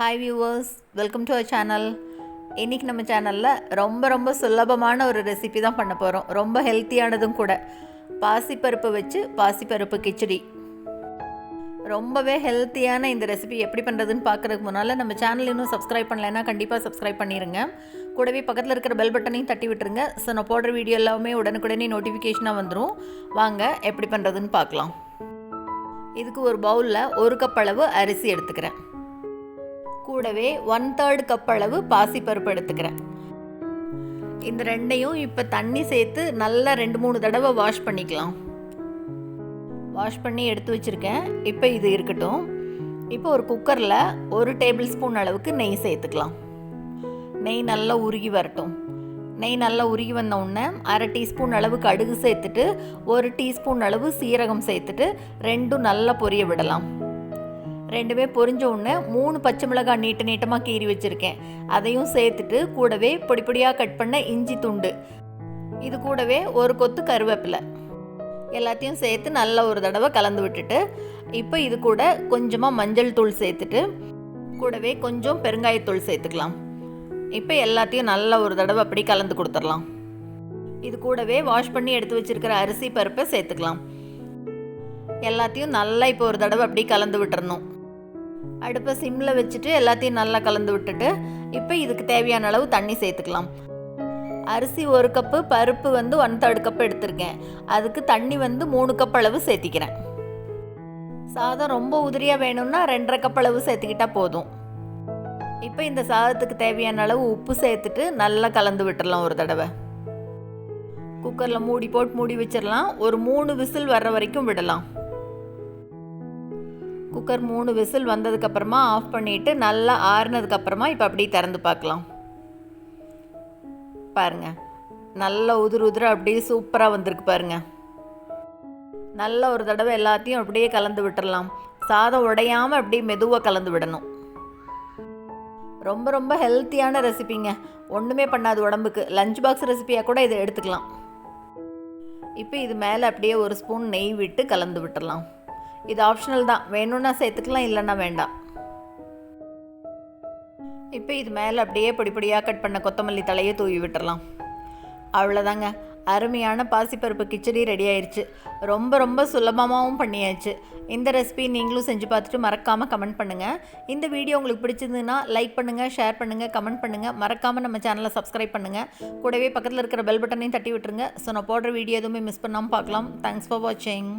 Hi viewers welcome to our channel இன்றைக்கி நம்ம சேனலில் ரொம்ப ரொம்ப சுலபமான ஒரு ரெசிபி தான் பண்ண போகிறோம் ரொம்ப ஹெல்த்தியானதும் கூட. பாசிப்பருப்பு வச்சு பாசிப்பருப்பு கிச்சடி. ரொம்பவே ஹெல்த்தியான இந்த ரெசிபி எப்படி பண்ணுறதுன்னு பார்க்குறதுக்கு முன்னால் நம்ம சேனல் இன்னும் சப்ஸ்கிரைப் பண்ணலைன்னா கண்டிப்பாக சப்ஸ்கிரைப் பண்ணிடுங்க கூடவே பக்கத்தில் இருக்கிற பெல் பட்டனையும் தட்டி விட்டுருங்க. ஸோ நான் போடுற வீடியோ எல்லாமே உடனுக்குடனே நோட்டிஃபிகேஷனாக வந்துடும் வாங்க எப்படி பண்ணுறதுன்னு பார்க்கலாம். இதுக்கு ஒரு பவுலில் ஒரு கப் அளவு அரிசி எடுத்துக்கிறேன். கூடவே ஒன் தேர்ட் கப் அளவு பாசிப்பருப்பு எடுத்துக்கிறேன். இந்த ரெண்டையும் இப்போ தண்ணி சேர்த்து நல்லா ரெண்டு மூணு தடவை வாஷ் பண்ணிக்கலாம். வாஷ் பண்ணி எடுத்து வச்சுருக்கேன். இப்போ இது இருக்கட்டும். இப்போ ஒரு குக்கரில் ஒரு டேபிள் ஸ்பூன் அளவுக்கு நெய் சேர்த்துக்கலாம். நெய் நல்லா உருகி வரட்டும். நெய் நல்லா உருகி வந்த உடனே அரை டீஸ்பூன் அளவு கடுகு சேர்த்துட்டு ஒரு டீஸ்பூன் அளவு சீரகம் சேர்த்துட்டு ரெண்டும் நல்லா பொரிய விடலாம். ரெண்டுமே பொரிஞ்ச உடனே மூணு பச்சை மிளகாய் நீட்ட நீட்டமாக கீறி வச்சுருக்கேன். அதையும் சேர்த்துட்டு கூடவே பொடி பொடியாக கட் பண்ண இஞ்சி துண்டு. இது கூடவே ஒரு கொத்து கருவேப்பிலை. எல்லாத்தையும் சேர்த்து நல்லா ஒரு தடவை கலந்து விட்டுட்டு இப்போ இது கூட கொஞ்சமாக மஞ்சள் தூள் சேர்த்துட்டு கூடவே கொஞ்சம் பெருங்காயத்தூள் சேர்த்துக்கலாம். இப்போ எல்லாத்தையும் நல்லா ஒரு தடவை அப்படி கலந்து கொடுத்துடலாம். இது கூடவே வாஷ் பண்ணி எடுத்து வச்சிருக்கிற அரிசி பருப்பை சேர்த்துக்கலாம். எல்லாத்தையும் நல்லா இப்போ ஒரு தடவை அப்படி கலந்து விட்டுறணும். அடுப்பை சிம்மில் வச்சுட்டு எல்லாத்தையும் நல்லா கலந்து விட்டுட்டு இப்போ இதுக்கு தேவையான அளவு தண்ணி சேர்த்துக்கலாம். அரிசி ஒரு கப்பு பருப்பு வந்து ஒன் தேர்ட் கப் எடுத்திருக்கேன். அதுக்கு தண்ணி வந்து மூணு கப் அளவு சேர்த்திக்கிறேன். சாதம் ரொம்ப உதிரியாக வேணும்னா ரெண்டரை கப் அளவு சேர்த்துக்கிட்டா போதும். இப்போ இந்த சாதத்துக்கு தேவையான அளவு உப்பு சேர்த்துட்டு நல்லா கலந்து விட்டுடலாம் ஒரு தடவை. குக்கரில் மூடி போட்டு மூடி வச்சிடலாம் ஒரு மூணு விசில் வர்ற வரைக்கும் விடலாம். குக்கர் மூணு விசில் வந்ததுக்கப்புறமா ஆஃப் பண்ணிவிட்டு நல்லா ஆறுனதுக்கப்புறமா இப்போ அப்படியே திறந்து பார்க்கலாம். பாருங்க. நல்ல உதிர் உதிர அப்படியே சூப்பராக வந்திருக்கு பாருங்கள் நல்ல ஒரு தடவை எல்லாத்தையும் அப்படியே கலந்து விட்டுடலாம் சாதம் உடையாமல் அப்படியே மெதுவாக கலந்து விடணும். ரொம்ப ரொம்ப ஹெல்த்தியான ரெசிபிங்க ஒன்றுமே பண்ணாது உடம்புக்கு. லஞ்ச் பாக்ஸ் ரெசிபியாக கூட இதை எடுத்துக்கலாம். இப்போ இது மேலே அப்படியே ஒரு ஸ்பூன் நெய் விட்டு கலந்து விட்டுடலாம் இது ஆப்ஷனல் தான். வேணும்னா சேர்த்துக்கலாம் இல்லைன்னா வேண்டாம். இப்போ இது மேலே அப்படியே பொடி பொடியாக கட் பண்ண கொத்தமல்லி தலையை தூவி விட்டுறலாம். அவ்வளோதாங்க அருமையான பாசிப்பருப்பு கிச்சடி ரெடி ஆயிடுச்சு ரொம்ப ரொம்ப சுலபமாகவும் பண்ணியாச்சு. இந்த ரெசிபி நீங்களும் செஞ்சு பார்த்துட்டு மறக்காமல் கமெண்ட் பண்ணுங்கள் இந்த வீடியோ உங்களுக்கு பிடிச்சிருந்ததுன்னா லைக் பண்ணுங்கள் ஷேர் பண்ணுங்கள் கமெண்ட் பண்ணுங்கள் மறக்காமல் நம்ம சேனலை சப்ஸ்கிரைப் பண்ணுங்கள் கூடவே பக்கத்தில் இருக்கிற பெல் பட்டனையும் தட்டி விட்டுருங்க. ஸோ நான் போடுற வீடியோ எதுவுமே மிஸ் பண்ணாமல் பார்க்கலாம். தேங்க்ஸ் ஃபார் வாட்சிங்